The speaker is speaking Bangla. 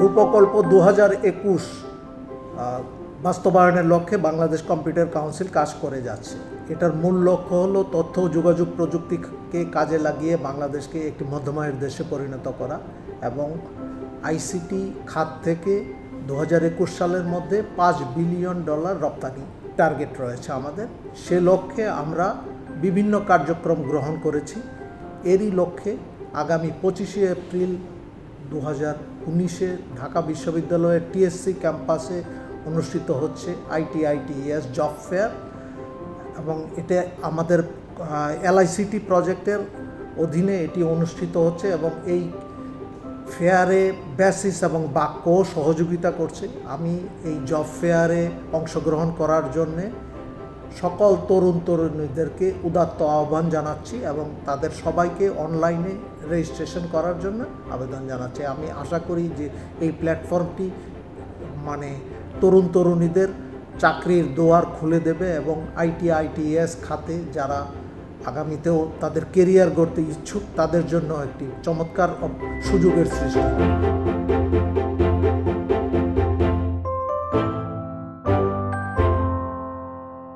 রূপকল্প দু হাজার একুশ বাস্তবায়নের লক্ষ্যে বাংলাদেশ কম্পিউটার কাউন্সিল কাজ করে যাচ্ছে। এটার মূল লক্ষ্য হলো তথ্য, যোগাযোগ প্রযুক্তিকে কাজে লাগিয়ে বাংলাদেশকে একটি মধ্যমায়ের দেশে পরিণত করা এবং আইসিটি খাত থেকে দু হাজার একুশ সালের মধ্যে পাঁচ বিলিয়ন ডলার রপ্তানি টার্গেট রয়েছে আমাদের। সে লক্ষ্যে আমরা বিভিন্ন কার্যক্রম গ্রহণ করেছি। এরই লক্ষ্যে আগামী পঁচিশে এপ্রিল দু হাজার উনিশে ঢাকা বিশ্ববিদ্যালয়ের টিএসসি ক্যাম্পাসে অনুষ্ঠিত হচ্ছে আইটিআইটিএস জব ফেয়ার এবং এটা আমাদের এলআইসিটি প্রজেক্টের অধীনে এটি অনুষ্ঠিত হচ্ছে এবং এই ফেয়ারে বেসিস এবং বাক্য সহযোগিতা করছে। আমি এই জব ফেয়ারে অংশগ্রহণ করার জন্যে সকল তরুণ তরুণীদেরকে উদাত্ত আহ্বান জানাচ্ছি এবং তাদের সবাইকে অনলাইনে রেজিস্ট্রেশন করার জন্য আবেদন জানাচ্ছি। আমি আশা করি যে এই প্ল্যাটফর্মটি মানে তরুণ তরুণীদের চাকরির দোয়ার খুলে দেবে এবং আইটি আইটিএস খাতে যারা আগামীতেও তাদের কেরিয়ার গড়তে ইচ্ছুক, তাদের জন্য একটি চমৎকার সুযোগের সৃষ্টি।